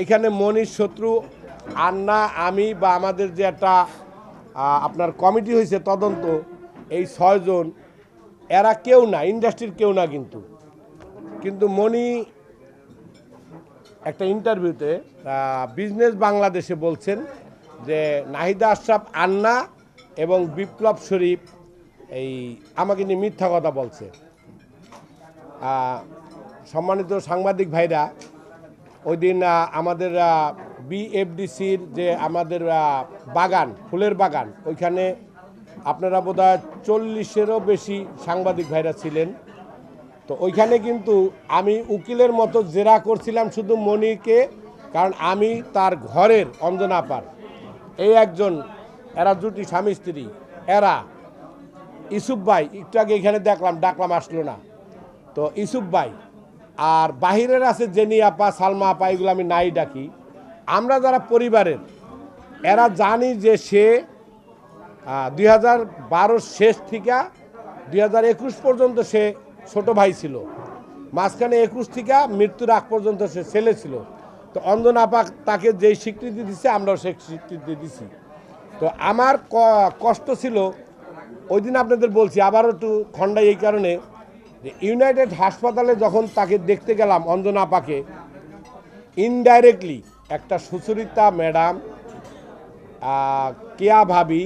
এইখানে মনির শত্রু, আন্না, আমি বা আমাদের যে একটা আপনার কমিটি হয়েছে তদন্ত, এই ছয়জন, এরা কেউ না, ইন্ডাস্ট্রির কেউ না কিন্তু। কিন্তু মনি একটা ইন্টারভিউতে বিজনেস বাংলাদেশে বলছেন যে, নাহিদা আশরাফ, আন্না এবং বিপ্লব শরীফ, এই, আমাকে নিয়ে মিথ্যা কথা বলছে। সম্মানিত সাংবাদিক ভাইরা ওই দিন আমাদের বিএফডিসির যে আমাদের বাগান, ফুলের বাগান, ওইখানে আপনারা বোধহয় চল্লিশেরও বেশি সাংবাদিক ভাইরা ছিলেন। তো ওইখানে কিন্তু আমি উকিলের মতো জেরা করছিলাম শুধু মনিকে, কারণ আমি তার ঘরের অঞ্জনা পার এই একজন, এরা দুটি স্বামী স্ত্রী, এরা ইসুফ ভাই, একটু আগে এখানে দেখলাম, ডাকলাম, আসলো না। তো ইসুফ ভাই আর বাহিরের আছে জেনি আপা, সালমা আপা, এগুলো আমি নাই ডাকি। আমরা যারা পরিবারের, এরা জানি যে সে দুই হাজার শেষ থেকে, দুই হাজার একুশ পর্যন্ত সে ছোট ভাই ছিল। মাঝখানে একুশ থেকে, মৃত্যুর আগ পর্যন্ত সে ছেলে ছিল। তো অঞ্জন আপা তাকে যেই স্বীকৃতি দিছে, আমরাও সেই স্বীকৃতি দিছি। তো আমার কষ্ট ছিল, ওই দিন আপনাদের বলছি, আবারও একটু খন্ডাই এই কারণে ইউনাইটেড হাসপাতালে যখন তাকে দেখতে গেলাম অঞ্জনা আপাকে ইনডাইরেক্টলি একটা সুচরিতা ম্যাডাম কেয়া ভাবি,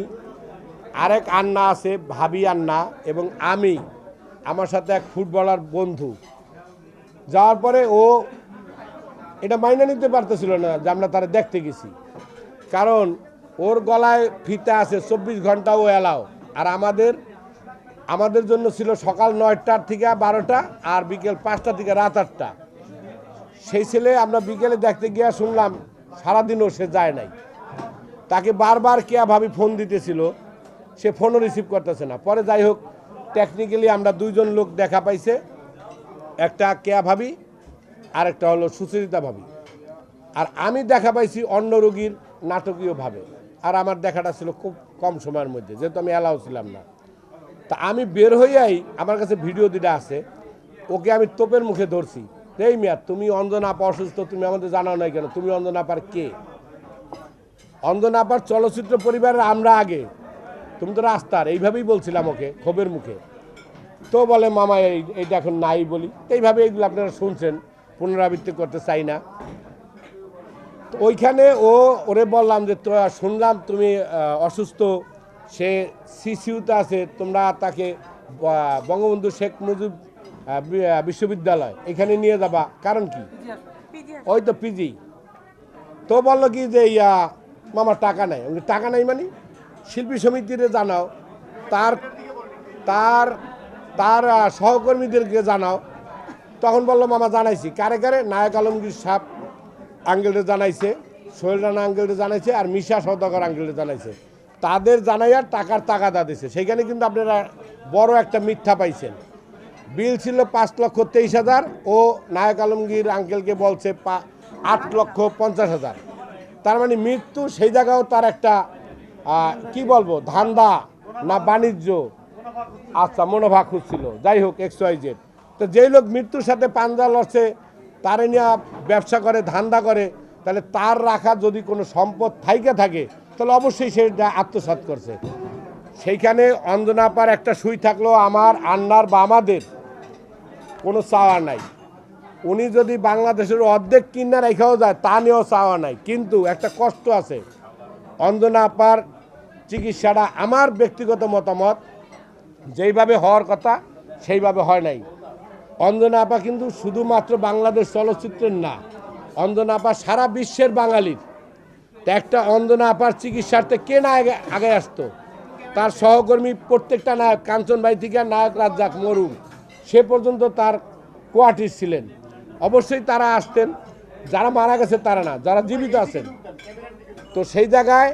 আরেক আন্না আছে, ভাবি আন্না, এবং আমি, আমার সাথে এক ফুটবলার বন্ধু। যাওয়ার পরে ও এটা মাইনে নিতে পারতেছিল না যে আমরা তারা দেখতে গেছি। কারণ ওর গলায় ফিতা আছে, চব্বিশ ঘণ্টা ও এলাও। আর আমাদের আমাদের জন্য ছিল সকাল নয়টার থেকে বারোটা আর বিকেল পাঁচটা থেকে রাত আটটা। সেই ছেলে আমরা বিকেলে দেখতে গিয়া শুনলাম সারাদিনও সে যায় নাই। তাকে বারবার কেয়া ভাবি ফোন দিতেছিল, সে ফোনও রিসিভ করতেছে না। পরে যাই হোক টেকনিক্যালি আমরা দুইজন লোক দেখা পাইছে, একটা কেয়া ভাবি আর একটা হলো সুচরিতা ভাবি। আর আমি দেখা পাইছি অন্য রোগীর নাটকীয়ভাবে। আর আমার দেখাটা ছিল খুব কম সময়ের মধ্যে, যেহেতু আমি অ্যালাউ ছিলাম না। তা আমি বের হইয়াই আমার কাছে ভিডিও দুটা আছে। ওকে আমি তোপের মুখে ধরছি। এই মিয়া, তুমি অঞ্জনা আপা অসুস্থ, তুমি আমাদের জানাও নাই কেন? তুমি অঞ্জনা আপার কে? অঞ্জনা আপার চলচ্চিত্র পরিবারের আমরা আগে। তুমি তো রাস্তার, এইভাবেই বলছিলাম ওকে, ক্ষোভের মুখে। তো বলে, মামা, এই, এইটা এখন নাই বলি। এইভাবে এইগুলো আপনারা শুনছেন, পুনরাবৃত্তি করতে চাই না। ওইখানে ও, ওরে বললাম যে, তো শুনলাম তুমি অসুস্থ। সে সিসিউতে আছে, তোমরা তাকে বঙ্গবন্ধু শেখ মুজিব বিশ্ববিদ্যালয়, এখানে নিয়ে যাবা। কারণ কি? ওই তো পিজি তো বলল কি যে, ইয়া, মামার টাকা নাই। টাকা নাই মানে? শিল্পী সমিতিরে জানাও। তার তার তার সহকর্মীদেরকে জানাও। তখন বলল, মামা, জানাইছি। কারে কারে? নায়ক আলমগীর সাপ আঙ্গেলটা জানাইছে, সোহেল রানা আঙ্গেলরে জানাইছে, আর মিশা সৌদাগর আঙ্গেলটা জানাইছে। তাদের জানাইয়ার টাকার টাকাদা দিছে। সেখানে কিন্তু আপনারা বড় একটা মিথ্যা পাইছেন। বিল ছিল পাঁচ লক্ষ তেইশ হাজার ও নায়ক আলমগীর আঙ্কেলকে বলছে আট লক্ষ পঞ্চাশ হাজার। তার মানে মৃত্যু সেই জায়গাও তার একটা কি বলব, ধান্দা না বাণিজ্য। আচ্ছা মনোভাব খুঁজছিল। যাই হোক এক্স ওয়াই জেড তো যেই লোক মৃত্যুর সাথে পাঞ্জা লড়ছে, তারে নিয়ে ব্যবসা করে, ধান্দা করে, তাহলে তার রাখা যদি কোনো সম্পদ থাইকে থাকে তাহলে অবশ্যই সেটা আত্মসাৎ করছে। সেইখানে অঞ্জনাপার একটা সুই থাকল আমার আন্নার বা আমাদের কোনো চাওয়া নাই। উনি যদি বাংলাদেশের অর্ধেক কিনা রেখাও যায়, তা নিয়েও চাওয়া নাই। কিন্তু একটা কষ্ট আছে। অঞ্জনা আপার চিকিৎসাটা আমার ব্যক্তিগত মতামত, যেইভাবে হওয়ার কথা সেইভাবে হয় নাই। অঞ্জনা আপা কিন্তু শুধুমাত্র বাংলাদেশ চলচ্চিত্রের না অঞ্জনা সারা বিশ্বের বাঙালির। তা একটা অঞ্জনা আপার চিকিৎসার্থে কে না আগে আগে আসতো? তার সহকর্মী প্রত্যেকটা নায়ক, কাঞ্চন ভাই থেকে নায়ক রাজ্জাক, মরুম, সে পর্যন্ত তার কোয়ার্টিস ছিলেন। অবশ্যই তারা আসতেন, যারা মারা গেছে তারা না, যারা জীবিত আছেন। তো সেই জায়গায়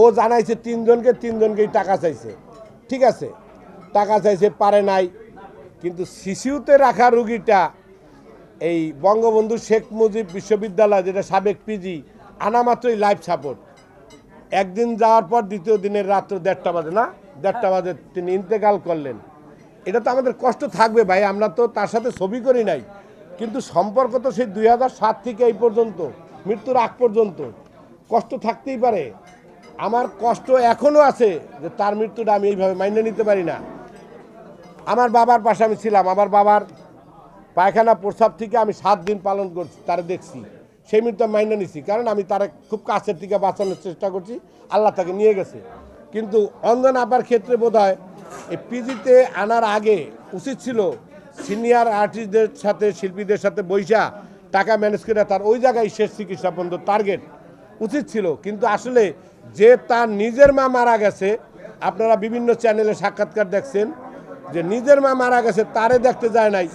ও জানাইছে, তিনজনকে, তিনজনকেই টাকা চাইছে। ঠিক আছে, টাকা চাইছে, পারে নাই। কিন্তু শিশুতে রাখা রুগীটা, এই বঙ্গবন্ধু শেখ মুজিব বিশ্ববিদ্যালয়, যেটা সাবেক পিজি আনা মাত্রই লাইফ সাপোর্ট একদিন যাওয়ার পর দ্বিতীয় দিনের রাত্র দেড়টা বাজে, না? দেড়টা বাজে তিনি ইন্তেকাল করলেন। এটা তো আমাদের কষ্ট থাকবে ভাই, আমরা তো তার সাথে ছবি করি নাই। কিন্তু সম্পর্ক তো সেই দুই থেকে এই পর্যন্ত, মৃত্যুর আগ পর্যন্ত। কষ্ট থাকতেই পারে। আমার কষ্ট এখনও আছে যে তার মৃত্যুটা আমি এইভাবে মাইনে নিতে পারি না। আমার বাবার পাশে আমি ছিলাম, আমার বাবার পায়খানা প্রস্রাব থেকে আমি সাত দিন পালন করছি, তারা দেখছি। সেই মৃত্যু আমি মাইনে নিছি। কারণ আমি তারা খুব কাছের থেকে বাঁচানোর চেষ্টা করছি। আল্লাহ তাকে নিয়ে গেছে। কিন্তু অঞ্জন আপার ক্ষেত্রে বোধ হয় এই পিজিতে আনার আগে উচিত ছিল সিনিয়র আর্টিস্টদের সাথে, শিল্পীদের সাথে বৈশা টাকা ম্যানেজ করে তার ওই জায়গায় শেষ চিকিৎসা পর্যন্ত টার্গেট উচিত ছিল। কিন্তু আসলে যে তার নিজের মা মারা গেছে, আপনারা বিভিন্ন চ্যানেলে সাক্ষাৎকার দেখছেন যে নিজের মা মারা গেছে, তারে দেখতে যায় নাই।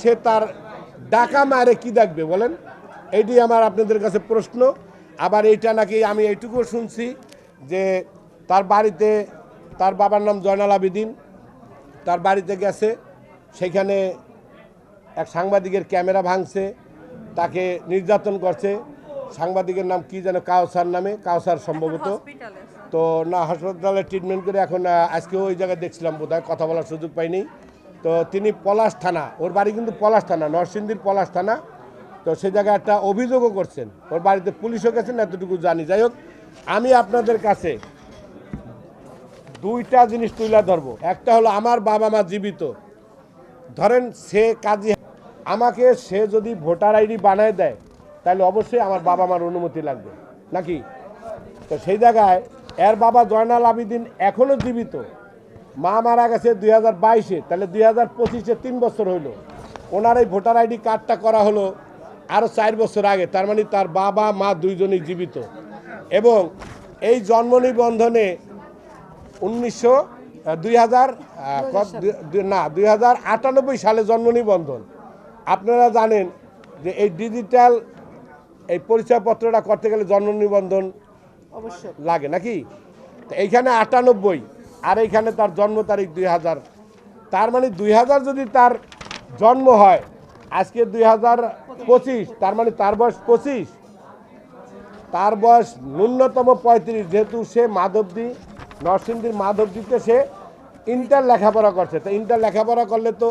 সে তার ডাকা মারে কি দেখবে বলেন? এইটি আমার আপনাদের কাছে প্রশ্ন। আবার এইটা নাকি আমি এইটুকু শুনছি যে তার বাড়িতে তার বাবার নাম জয়নাল আবেদিন তার বাড়িতে গেছে সেখানে এক সাংবাদিকের ক্যামেরা ভাঙছে তাকে নির্যাতন করছে। সাংবাদিকের নাম কি যেন কাউসার নামে কাউসার সম্ভবত। তো না হাসপাতালে ট্রিটমেন্ট করে এখন আহ, আজকেও ওই জায়গায় দেখছিলাম বোধহয় কথা বলার সুযোগ পাইনি। তো তিনি পলাশ থানা ওর বাড়ি কিন্তু পলাশ থানা নরসিংদীর পলাশ থানা। তো সে জায়গায় একটা অভিযোগও করছেন। ওর বাড়িতে পুলিশও গেছেন, এতটুকু জানি। যাই হোক, আমি আপনাদের কাছে দুইটা জিনিস তুলে ধরবো। একটা হলো আমার বাবা মা জীবিত। ধরেন সে কাজী আমাকে সে যদি ভোটার আইডি বানায় দেয়, তাহলে অবশ্যই আমার বাবা মার অনুমতি লাগবে। নাকি? তো সেই জায়গায় এর বাবা জয়নাল আবিদিন এখনও জীবিত। মা মারা গেছে দুই হাজার বাইশে, তাহলে দুই হাজার পঁচিশে তিন বছর হইল। ওনার এই ভোটার আইডি কার্ডটা করা হলো আরও চার বছর আগে তার মানে তার বাবা মা দুইজনই জীবিত। এবং এই জন্ম নিবন্ধনে উনিশশো দুই হাজার না দুই হাজার আটানব্বই সালে জন্ম নিবন্ধন। আপনারা জানেন যে এই ডিজিটাল এই পরিচয়পত্রটা করতে গেলে জন্ম নিবন্ধন লাগে নাকি? তো এইখানে আটানব্বই আর এইখানে তার জন্ম তারিখ দুই হাজার। তার মানে দুই হাজার যদি তার জন্ম হয় আজকে দুই হাজার পঁচিশ, তার মানে তার বয়স পঁচিশ। তার বয়স ন্যূনতম পঁয়ত্রিশ, যেহেতু সে মাধবদী, নরসিংদীর মাধবদীতে সে ইন্টার লেখাপড়া করছে। তো ইন্টার লেখাপড়া করলে তো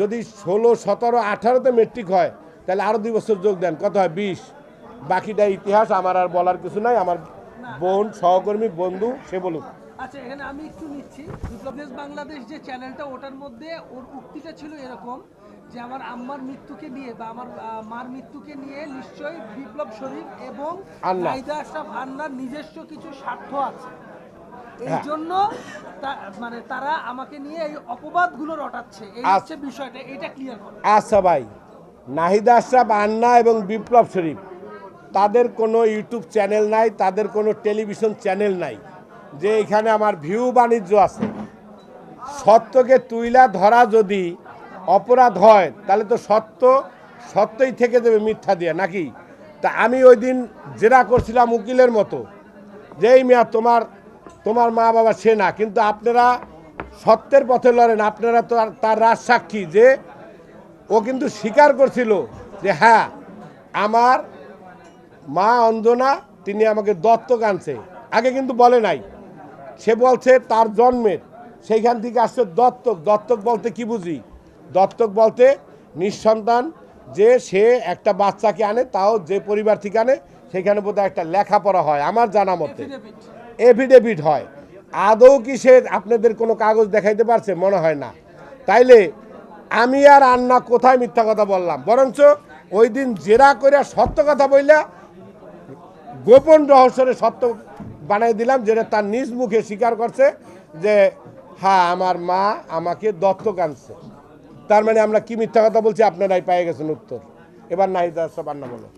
যদি ষোলো, সতেরো, আঠারোতে মেট্রিক হয়, তাহলে আরও দুই বছর যোগ দেন। কত হয়? বিশ। বাকিটা ইতিহাস, আমার আর বলার কিছু নাই। আমার বোন, সহকর্মী, বন্ধু, সে বলুক। আচ্ছা এখানে আমি একটু নিচ্ছি। বাংলাদেশ যে চ্যানেলটা ওটার মধ্যে ওর উক্তিটা ছিল এরকম যে আমার আম্মার মৃত্যুকে নিয়ে বা আমার মার মৃত্যুকে নিয়ে নিশ্চয়ই বিপ্লব শরীফ এবং আন্না। নাইদা আশরাফ আন্নার নিজস্ব কিছু স্বার্থ আছে এই হ্যাঁ। জন্য তা- মানে তারা আমাকে নিয়ে এই অপবাদগুলো রটাচ্ছে এই আচ্ছা। হচ্ছে বিষয়টা এটা ক্লিয়ার করো আচ্ছা ভাই নাহিদা আশরাফ আন্না এবং বিপ্লব শরীফ তাদের কোনো ইউটিউব চ্যানেল নাই তাদের কোনো টেলিভিশন চ্যানেল নাই যে এখানে আমার ভিউ বাণিজ্য আছে সত্যকে তুইলা ধরা যদি অপরাধ হয়, তাহলে তো সত্য, সত্যই থেকে দেবে মিথ্যা দিয়ে, নাকি? তা আমি ওই দিন জেরা করছিলাম উকিলের মতো যেই মিয়া তোমার তোমার মা বাবা সে না, কিন্তু আপনারা সত্যের পথে লড়েন, আপনারা তো তার রাজ সাক্ষী, যে ও কিন্তু স্বীকার করছিল যে হ্যাঁ আমার মা অঞ্জনা তিনি আমাকে দত্তক আনছে। আগে কিন্তু বলে নাই, সে বলছে তার জন্মের, সেইখান থেকে আসছে দত্তক দত্তক বলতে কি বুঝি? দত্তক বলতে নিঃসন্তান যে সে একটা বাচ্চাকে আনে তাও যে পরিবার থেকে আনে সেখানে বোধহয় একটা লেখাপড়া হয় আমার জানা মতে। এফিডেভিট হয়। আদৌ কি সে আপনাদের কোনো কাগজ দেখাইতে পারছে? মনে হয় না। তাইলে আমি আর আন্না কোথায় মিথ্যা কথা বললাম? বরঞ্চ ওই দিন জেরা করে সত্য কথা বললা গোপন রহস্যের সত্য বানাই দিলাম যেটা তার নিজ মুখে স্বীকার করছে যে হ্যাঁ আমার মা আমাকে দত্তক আনছে। তার মানে আমরা কি মিথ্যা কথা বলছি? আপনারাই পেয়ে গেছেন উত্তর। এবার নাহিদা আন্না বলো